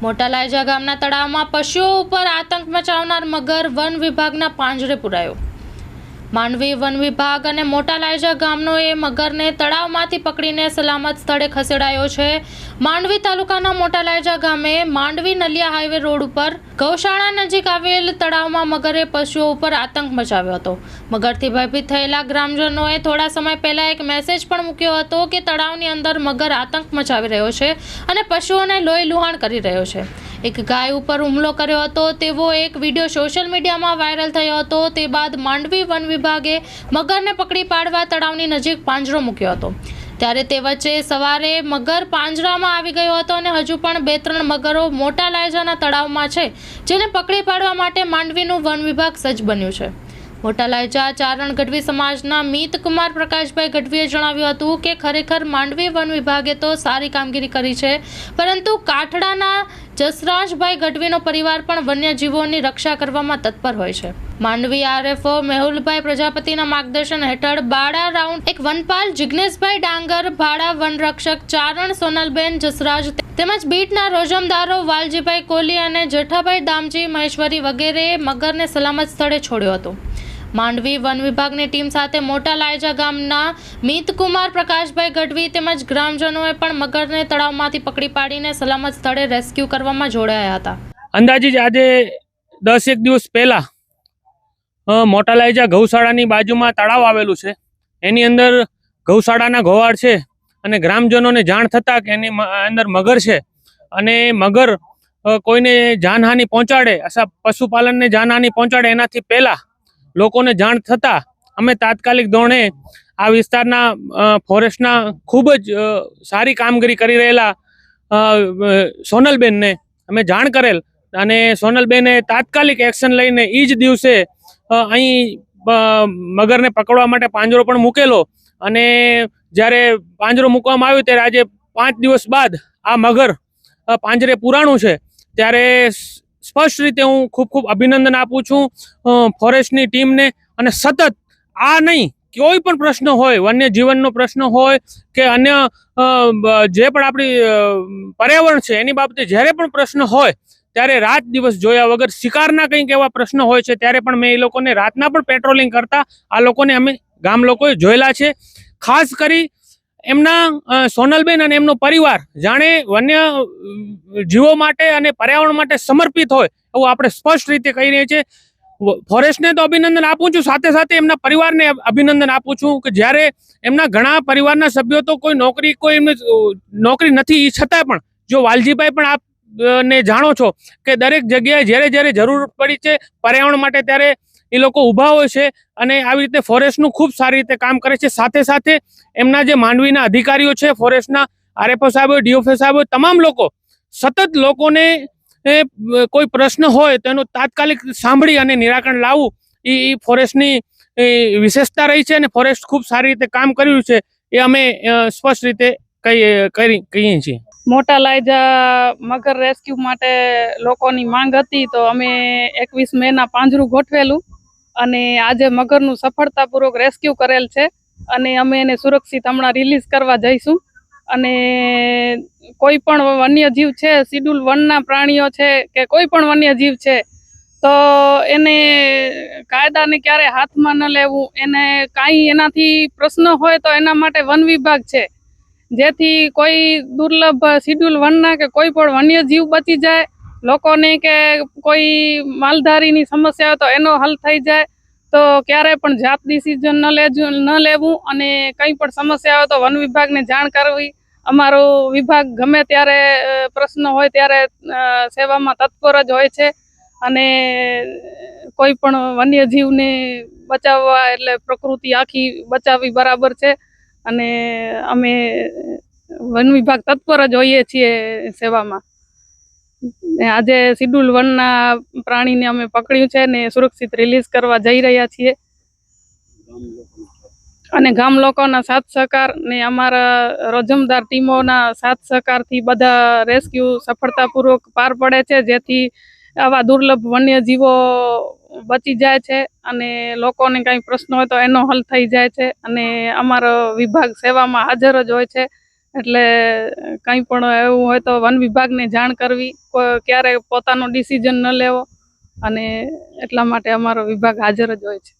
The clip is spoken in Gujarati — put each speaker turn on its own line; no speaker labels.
મોટા લાયજા ગામના તળાવમાં પશુઓ ઉપર આતંક મચાવનાર મગર વન વિભાગના પાંજરે પુરાયો. માંડવી વન વિભાગ અને મોટા લાયજા ગામનો એ મગરને તળાવમાંથી પકડીને સલામત સ્થળે ખસેડાયો છે. માંડવી તાલુકાના મોટા લાયજા ગામે માંડવી નલિયા હાઈવે રોડ ઉપર ગૌશાળા નજીક આવેલ તળાવમાં મગરે પશુઓ ઉપર આતંક મચાવ્યો હતો. મગરથી ભયભીત થયેલા ગ્રામજનોએ થોડા સમય પહેલા એક મેસેજ પણ મૂક્યો હતો કે તળાવની અંદર મગર આતંક મચાવી રહ્યો છે અને પશુઓને લોહી લુહાણ કરી રહ્યો છે. એક ગાય ઉપર હુમલો કર્યો હતો. તેવો એક વીડિયો સોશિયલ મીડિયામાં વાયરલ થયો હતો. તે બાદ માંડવી વન વિભાગે મગરને પકડી પાડવા તળાવની નજીક પાંજરો મૂક્યો હતો. ત્યારે તે વચ્ચે સવારે મગર પાંજરામાં આવી ગયો હતો અને હજુ પણ બે ત્રણ મગરો મોટા લાયજાના તળાવમાં છે, જેને પકડી પાડવા માટે માંડવીનું વન વિભાગ સજ્જ બન્યું છે. મોટા ચારણ ગઢવી સમાજના મિતકુમાર પ્રકાશભાઈ ગઢવીએ જણાવ્યું હતું કે ખરેખર માંડવી વન વિભાગે તો સારી કામગીરી કરી છે, પરંતુ કાઠડાના જસરાજભાઈ ગઢવીનો પરિવાર પણ વન્યજીવોની રક્ષા કરવામાં તત્પર હોય છે. માંડવી આરએફઓ મેહુલભાઈ પ્રજાપતિના માર્ગદર્શન હેઠળ બાળા રાઉન્ડ એક વનપાલ જિગ્નેશભાઈ ડાંગર, ભાડા વનરક્ષક ચારણ સોનલબેન જસરાજ તેમજ બીટના રોજમદારો વાલજીભાઈ કોહલી અને જેઠાભાઈ દામજી મહેશ્વરી વગેરે મગરને સલામત સ્થળે છોડ્યો હતો. માંડવી વન વિભાગની ટીમ સાથે મોટા લાયજા ગામના મિતકુમાર પ્રકાશભાઈ ગઢવી તેમજ ગ્રામજનોએ પણ મગરને તળાવમાંથી પકડી પાડીને સલામત સ્થળે રેસ્ક્યુ કરવામાં જોડાયા હતા.
અંદાજિત આજે દસ એક દિવસ પહેલા મોટા લાયજા ગૌશાળાની બાજુમાં તળાવ આવેલું છે. એની અંદર ગૌશાળાના ગોવાળ છે અને ગ્રામજનોને જાણ થતાં કે એની અંદર મગર છે અને મગર કોઈને જાનહાનિ પહોંચાડે અથવા પશુપાલનને જાનહાનિ પહોંચાડે એનાથી પહેલા લોકોને જાણ થતાં અમે તાત્કાલિક ધોરણે આ વિસ્તારના ફોરેસ્ટના ખૂબ જ સારી કામગીરી કરી રહેલા સોનલબેનને અમે જાણ કરેલ અને સોનલબેને તાત્કાલિક એક્શન લઈને એ જ દિવસે અહીં મગરને પકડવા માટે પાંજરો પણ મૂકેલો અને જ્યારે પાંજરો મૂકવામાં આવ્યો ત્યારે આજે પાંચ દિવસ બાદ આ મગર પાંજરે પુરાણું છે. ત્યારે સ્પષ્ટ રીતે હું ખૂબ ખૂબ અભિનંદન આપું છું ફોરેસ્ટની ટીમને. અને સતત આ નહીં, કોઈ પણ પ્રશ્ન હોય વન્ય જીવનનો પ્રશ્ન હોય કે અન્ય જે પણ આપણી પર્યાવરણ છે, એની બાબતે જ્યારે પણ પ્રશ્ન હોય, ત્યારે રાત દિવસ જોયા વગર શિકારના કંઈક એવા પ્રશ્નો હોય છે, ત્યારે પણ મેં એ લોકોને રાતના પણ પેટ્રોલિંગ કરતા, આ લોકોને અમે ગામ લોકોએ જોયેલા છે. ખાસ કરી એમના સોનલબેન અને એમનો પરિવાર જાણે વન્ય જીવો માટે અને પર્યાવરણ માટે સમર્પિત હોય એવું આપણે સ્પષ્ટ રીતે કહી રહ્યા છીએ. ફોરેસ્ટને તો અભિનંદન આપું છું. સાથે સાથે એમના પરિવારને અભિનંદન આપું છું કે જ્યારે એમના ઘણા પરિવારના સભ્યો તો કોઈ નોકરી, કોઈ એમને નોકરી નથી. છતાં પણ, જો વાલજીભાઈ પણ આપ ને જાણો છો કે દરેક જગ્યાએ જ્યારે જ્યારે જરૂર પડી છે, પર્યાવરણ માટે ત્યારે એ લોકો ઊભા હોય છે અને આવી રીતે ફોરેસ્ટનું ખૂબ સારી રીતે કામ કરે છે. સાથે સાથે એમના જે માંડવીના અધિકારીઓ છે, ફોરેસ્ટના આરએફઓ સાહેબો ડીઓફએ સાહેબો, તમામ લોકો સતત લોકોને કોઈ પ્રશ્ન હોય તો એનું તાત્કાલિક સાંભળી અને નિરાકરણ લાવવું એ ફોરેસ્ટની વિશેષતા રહી છે અને ફોરેસ્ટ ખૂબ સારી રીતે કામ કર્યું છે એ અમે સ્પષ્ટ રીતે કરી, કહીએ છીએ.
મોટા લાયજા મગર રેસ્ક્યુ માટે લોકોની માંગ હતી તો અમે એકવીસ મેના પાંજરું ગોઠવેલું. અને આજે મગરનું સફળતાપૂર્વક રેસ્ક્યુ કરેલ છે. અને અમે એને સુરક્ષિત હમણાં રિલીઝ કરવા જઈશું. અને કોઈ પણ વન્યજીવ છે શિડ્યુલ વનના પ્રાણીઓ છે કે કોઈ પણ વન્યજીવ છે, તો એને કાયદાને ક્યારે હાથમાં ન લેવું, એને કાંઈ એનાથી પ્રશ્ન હોય તો એના માટે વન વિભાગ છે. જેથી કોઈ દુર્લભ શિડ્યુલ વનના કે કોઈ પણ વન્યજીવ બચી જાય લોકોને કે કોઈ માલધારીની સમસ્યા હોય તો એનો હલ થઈ જાય, તો ક્યારે પણ જાત ડિસિઝન ન લેજું, ન લેવું અને કંઈ પણ સમસ્યા હોય તો વન વિભાગને જાણ કરવી. અમારો વિભાગ ગમે ત્યારે પ્રશ્ન હોય ત્યારે સેવામાં તત્પર જ હોય છે અને કોઈ પણ વન્યજીવને બચાવવા એટલે પ્રકૃતિ આખી બચાવવી બરાબર છે અને અમે વન વિભાગ તત્પર જ હોઈએ છીએ સેવામાં. આજે શિડ્યુલ વનના પ્રાણીને અમે પકડ્યું છે ને સુરક્ષિત રિલીઝ કરવા જઈ રહ્યા છીએ. અને ગામ લોકોના સાથ સહકાર ને અમારા રોજમદાર ટીમોના સાથ સહકારથી બધા રેસ્ક્યુ સફળતાપૂર્વક પાર પડે છે, જેથી આવા દુર્લભ વન્યજીવો બચી જાય છે અને લોકોને કંઈ પ્રશ્ન હોય તો એનો હલ થઈ જાય છે અને અમારો વિભાગ સેવામાં હાજર જ હોય છે. એટલે કંઈ પણ એવું હોય તો વન વિભાગને જાણ કરવી ક્યારે પોતાનો ડિસિઝન ન લેવો અને એટલા માટે અમારો વિભાગ હાજર જ હોય છે.